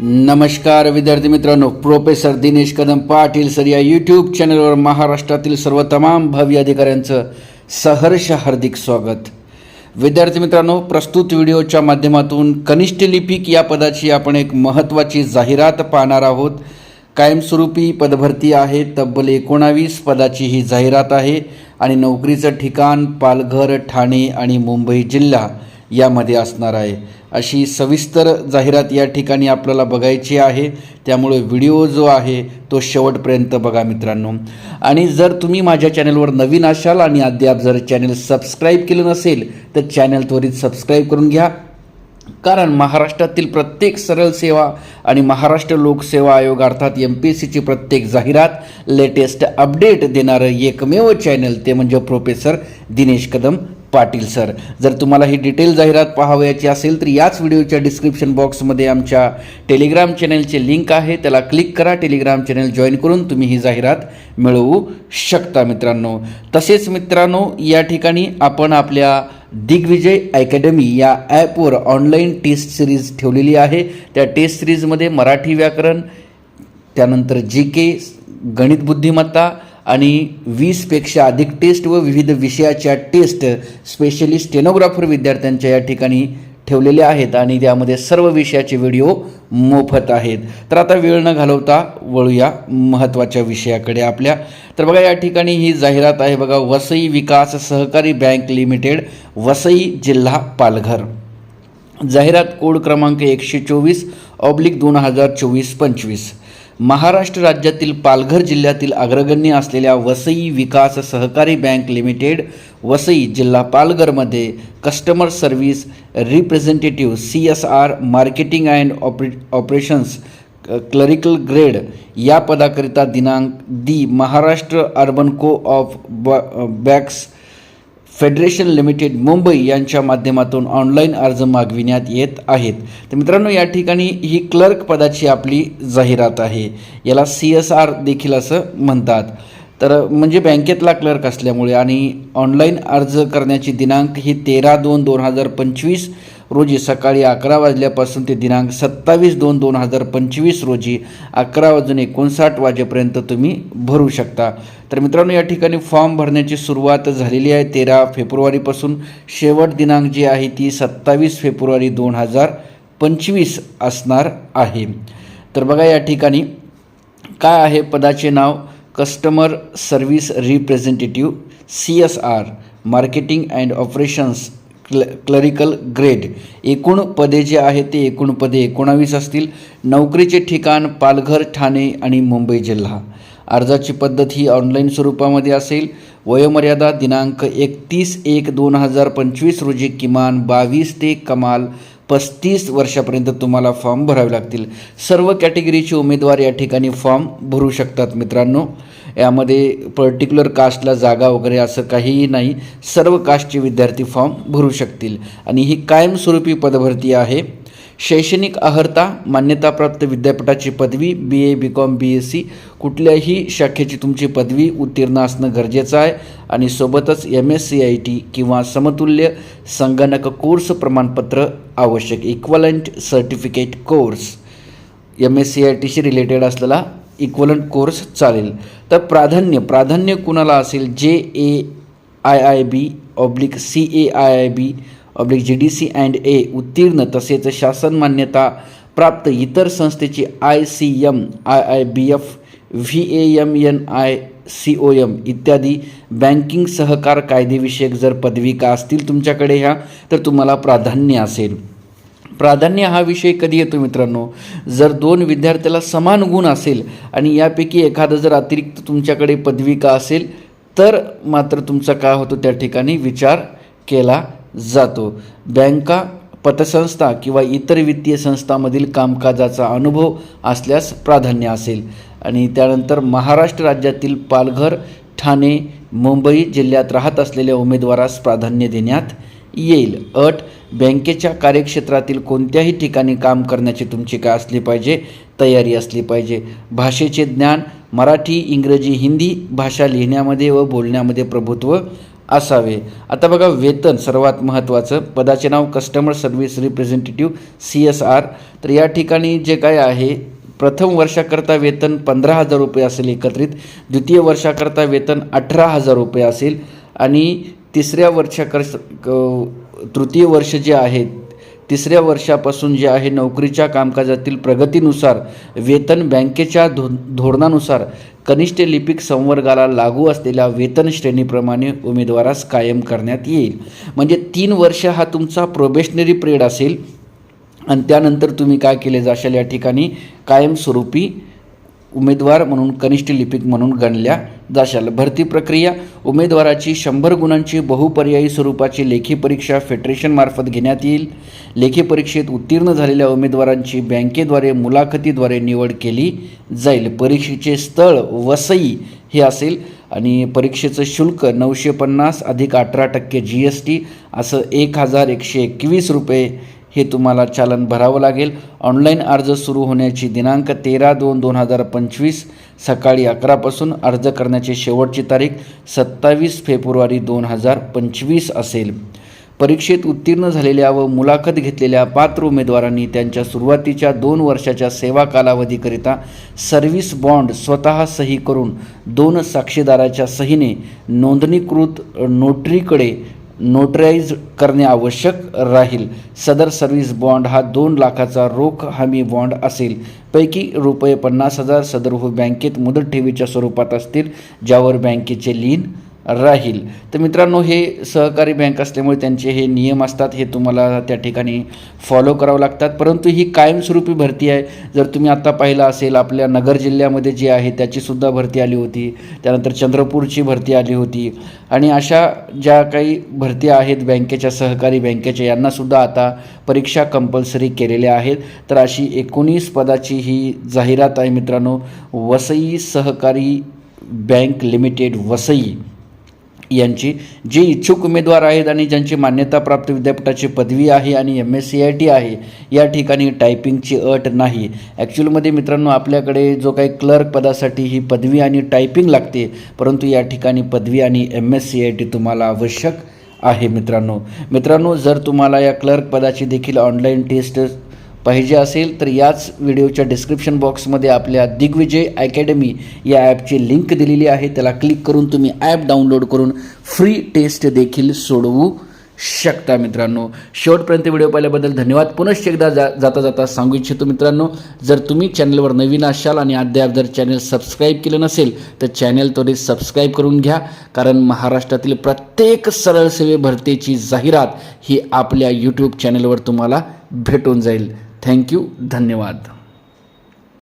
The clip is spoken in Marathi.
नमस्कार विद्यार्थी मित्रांनो प्रोफेसर दिनेश कदम पाटील सर या यूट्यूब चॅनलवर महाराष्ट्रातील सर्व तमाम भावी अधिकाऱ्यांचं सहर्ष हार्दिक स्वागत. विद्यार्थी मित्रांनो प्रस्तुत व्हिडिओच्या माध्यमातून कनिष्ठ लिपिक या पदाची आपण एक महत्त्वाची जाहिरात पाहणार आहोत. कायमस्वरूपी पदभरती आहे तब्बल एकोणावीस पदाची ही जाहिरात आहे आणि नोकरीचं ठिकाण पालघर ठाणे आणि मुंबई जिल्हा यामध्ये असणार आहे. अशी सविस्तर जाहिरात या ठिकाणी आपल्याला बघायची आहे. त्यामुळे व्हिडिओ जो आहे तो शेवटपर्यंत बघा मित्रांनो. आणि जर तुम्ही माझ्या चॅनलवर नवीन असाल आणि अद्याप जर चॅनल सबस्क्राईब केलं नसेल तर चॅनल त्वरित सबस्क्राईब करून घ्या. कारण महाराष्ट्रातील प्रत्येक सरळ सेवा आणि महाराष्ट्र लोकसेवा आयोग अर्थात एम पी एस सीची प्रत्येक जाहिरात लेटेस्ट अपडेट देणारं एकमेव चॅनल ते म्हणजे प्रोफेसर दिनेश कदम पाटील सर. जर तुम्हाला ही डिटेल जाहिरात पाहावयाची असेल तर याच व्हिडिओच्या डिस्क्रिप्शन बॉक्समध्ये आमच्या टेलिग्राम चॅनलचे लिंक आहे. त्याला क्लिक करा टेलिग्राम चॅनल जॉईन करून तुम्ही ही जाहिरात मिळवू शकता मित्रांनो. तसेच मित्रांनो या ठिकाणी आपण आपल्या दिग्विजय अकॅडमी या ॲपवर ऑनलाईन टेस्ट सिरीज ठेवलेली आहे. त्या टेस्ट सिरीजमध्ये मराठी व्याकरण त्यानंतर जी के गणित बुद्धिमत्ता आणि वीसपेक्षा अधिक टेस्ट व विविध विषयाच्या टेस्ट स्पेशली स्टेनोग्राफर विद्यार्थ्यांच्या या ठिकाणी ठेवलेले आहेत आणि त्यामध्ये सर्व विषयाचे व्हिडिओ मोफत आहेत. तर आता वेळ न घालवता वळूया महत्त्वाच्या विषयाकडे आपल्या. तर बघा या ठिकाणी ही जाहिरात आहे बघा वसई विकास सहकारी बँक लिमिटेड वसई जिल्हा पालघर. जाहिरात कोड क्रमांक एकशे चोवीस ऑब्लिक दोन हजार चोवीस पंचवीस. महाराष्ट्र राज्यातील पालघर जिल्ह्यातील अग्रगण्य असलेल्या वसई विकास सहकारी बँक लिमिटेड वसई जिल्हा पालघरमध्ये customer service representative C S R marketing and ऑपरे operations clerical grade या पदाकरिता दिनांक the Maharashtra urban co op banks federation limited Mumbai यांच्या माध्यमातून ऑनलाईन अर्ज मागविण्यात येत आहेत. तर मित्रांनो या ठिकाणी ही क्लर्क पदाची आपली जाहिरात आहे. याला सी एस आर देखील असं म्हणतात. तर म्हणजे बँकेतला क्लर्क असल्यामुळे आणि ऑनलाईन अर्ज करण्याची दिनांक ही तेरा दोन दोन हजार पंचवीस रोजी सकाळी अकरा वाजल्यापासून ते दिनांक सत्तावीस दोन दोन हजार पंचवीस रोजी अकरा वाजून एकोणसाठ वाजेपर्यंत तुम्ही भरू शकता. तर मित्रांनो या ठिकाणी फॉर्म भरण्याची सुरुवात झालेली आहे तेरा फेब्रुवारीपासून. शेवट दिनांक जी आहे ती सत्तावीस फेब्रुवारी दोन हजार पंचवीस असणार आहे. तर बघा या ठिकाणी काय आहे पदाचे नाव? Customer service representative C S R marketing and operations क्ल क्लरिकल ग्रेड एकूण पदे जे आहेत ते एकूण पदे एकोणावीस असतील. नोकरीचे ठिकाण पालघर ठाणे आणि मुंबई जिल्हा. अर्जाची पद्धत ही ऑनलाईन स्वरूपामध्ये असेल. वयोमर्यादा दिनांक एकतीस एक दोन हजार पंचवीस रोजी किमान बावीस ते कमाल पस्तीस वर्षापर्यंत तुम्हाला फॉर्म भरावे लागतील. सर्व कॅटेगरीचे उमेदवार या ठिकाणी फॉर्म भरू शकतात मित्रांनो. यामध्ये पर्टिक्युलर कास्टला जागा वगैरे असं काहीही नाही. सर्व कास्टचे विद्यार्थी फॉर्म भरू शकतील. आणि ही कायमस्वरूपी पदभरती आहे. शैक्षणिक अहर्ता मान्यताप्राप्त विद्यापीठाची पदवी B A B com B S C कुठल्याही शाखेची तुमची पदवी उत्तीर्ण असणं गरजेचं आहे. आणि सोबतच M S C I T किंवा समतुल्य संगणक कोर्स प्रमाणपत्र आवश्यक equivalent certificate course M S C I टीशी related असलेला इक्वलंट कोर्स चालेल. तर प्राधान्य प्राधान्य कुणाला असेल? जे A I I B oblique C A I I B oblique G D C and A उत्तीर्ण तसेच शासन मान्यता प्राप्त इतर संस्थेची I C M I I B F V A M N I C O M इत्यादी बँकिंग सहकार कायदेविषयक जर पदविका असतील तुमच्याकडे ह्या तर तुम्हाला प्राधान्य असेल. प्राधान्य हा विषय कधी येतो मित्रांनो? जर दोन विद्यार्थ्याला समान गुण असेल आणि यापैकी एखादं जर अतिरिक्त तुमच्याकडे पदविका असेल तर मात्र तुमचा काय होतो त्या ठिकाणी विचार केला जातो. बँका पतसंस्था किंवा इतर वित्तीय संस्थांमधील कामकाजाचा अनुभव असल्यास प्राधान्य असेल. आणि त्यानंतर महाराष्ट्र राज्यातील पालघर ठाणे मुंबई जिल्ह्यात राहत असलेल्या उमेदवारास प्राधान्य देण्यात येईल. अट बँकेच्या कार्यक्षेत्रातील कोणत्याही ठिकाणी काम करण्याची तुमची काय असली पाहिजे? तयारी असली पाहिजे. भाषेचे ज्ञान मराठी इंग्रजी हिंदी भाषा लिहिण्यामध्ये व बोलण्यामध्ये प्रभुत्व असावे. आता बघा वेतन सर्वात महत्त्वाचं. पदाचे नाव customer service representative C S R तर या ठिकाणी जे काय आहे प्रथम वर्षाकरता वेतन पंधरा हजार रुपये असेल एकत्रित. द्वितीय वर्षाकरता वेतन अठरा हजार रुपये असेल. आणि तिसऱ्या वर्षाकर क- तृतीय वर्ष जे आहे तिसऱ्या वर्षापासून जे आहे नोकरीच्या कामकाजातील प्रगतीनुसार वेतन बँकेच्या धो धोरणानुसार कनिष्ठ लिपिक संवर्गाला लागू असलेल्या वेतन श्रेणीप्रमाणे उमेदवारास कायम करण्यात येईल. म्हणजे तीन वर्ष हा तुमचा प्रोबेशनरी पिरियड असेल. आणि त्यानंतर तुम्ही काय केले जाशाल या ठिकाणी? कायमस्वरूपी उमेदवार म्हणून कनिष्ठ लिपिक म्हणून गणल्या जाशाल. भरती प्रक्रिया उमेदवाराची शंभर गुणांची बहुपर्यायी स्वरूपाची लेखी परीक्षा फेडरेशनमार्फत घेण्यात येईल. लेखी परीक्षेत उत्तीर्ण झालेल्या उमेदवारांची बँकेद्वारे मुलाखतीद्वारे निवड केली जाईल. परीक्षेचे स्थळ वसई हे असेल आणि परीक्षेचं शुल्क नऊशे पन्नास अधिक अठरा टक्के जी एस टी असं एक हजार एकशे एकवीस रुपये हे तुम्हाला चालन भरावं लागेल. ऑनलाईन अर्ज सुरू होण्याची दिनांक तेरा दोन दोन हजार पंचवीस सकाळी अकरापासून अर्ज करण्याची शेवटची तारीख सत्तावीस फेब्रुवारी दोन हजार पंचवीस असेल. परीक्षेत उत्तीर्ण झालेल्या व मुलाखत घेतलेल्या पात्र उमेदवारांनी त्यांच्या सुरुवातीच्या दोन वर्षाच्या सेवा कालावधीकरिता सर्व्हिस बॉन्ड स्वतः सही करून दोन साक्षीदाराच्या सहीने नोंदणीकृत नोटरीकडे नोटराईज करणे आवश्यक राहील. सदर सर्व्हिस बॉन्ड हा दोन लाखाचा रोख हमी बॉन्ड असेल. पैकी रुपये पन्नास हजार सदर हो बँकेत मुदत ठेवीच्या स्वरूपात असतील ज्यावर बँकेचे लीन राहील. तर मित्रांनो हे सहकारी बँक असल्यामुळे त्यांचे हे नियम असतात हे तुम्हाला त्या ठिकाणी फॉलो करावं लागतात. परंतु ही कायमस्वरूपी भरती आहे. जर तुम्ही आत्ता पाहिलं असेल आपल्या नगर जिल्ह्यामध्ये जी आहे त्याचीसुद्धा भरती आली होती. त्यानंतर चंद्रपूरची भरती आली होती. आणि अशा ज्या काही भरती आहेत बँकेच्या सहकारी बँकेच्या यांनासुद्धा आता परीक्षा कंपल्सरी केलेल्या आहेत. तर अशी एकोणीस पदाची ही जाहिरात आहे मित्रांनो. वसई सहकारी बँक लिमिटेड वसई. यांची जे इच्छुक उमेदवार आहेत आणि ज्यांची मान्यताप्राप्त विद्यापीठाची पदवी आहे आणि M S C I T आहे या ठिकाणी टायपिंगची अट नाही. ॲक्च्युअलमध्ये मित्रांनो आपल्याकडे जो काही क्लर्क पदासाठी ही पदवी आणि टायपिंग लागते परंतु या ठिकाणी पदवी आणि M S C I T तुम्हाला आवश्यक आहे मित्रांनो. मित्रांनो जर तुम्हाला या क्लर्क पदाची देखील ऑनलाईन टेस्ट पाहिजे असेल तर याच व्हिडिओच्या डिस्क्रिप्शन बॉक्समध्ये आपल्या दिग्विजय अकॅडमी या ॲपची लिंक दिलेली आहे. त्याला क्लिक करून तुम्ही ॲप डाउनलोड करून फ्री टेस्ट देखील सोडवू शकता मित्रांनो. शेवटपर्यंत व्हिडिओ पाहिल्याबद्दल धन्यवाद. पुनश्च एकदा जा जाता जाता सांगू इच्छितो मित्रांनो जर तुम्ही चॅनलवर नवीन असाल आणि अद्याप जर चॅनल सबस्क्राईब केलं नसेल तर चॅनल त्वरित सबस्क्राईब करून घ्या. कारण महाराष्ट्रातील प्रत्येक सरळ सेवे भरतीची जाहिरात ही आपल्या यूट्यूब चॅनलवर तुम्हाला भेटून जाईल. थँक्यू धन्यवाद.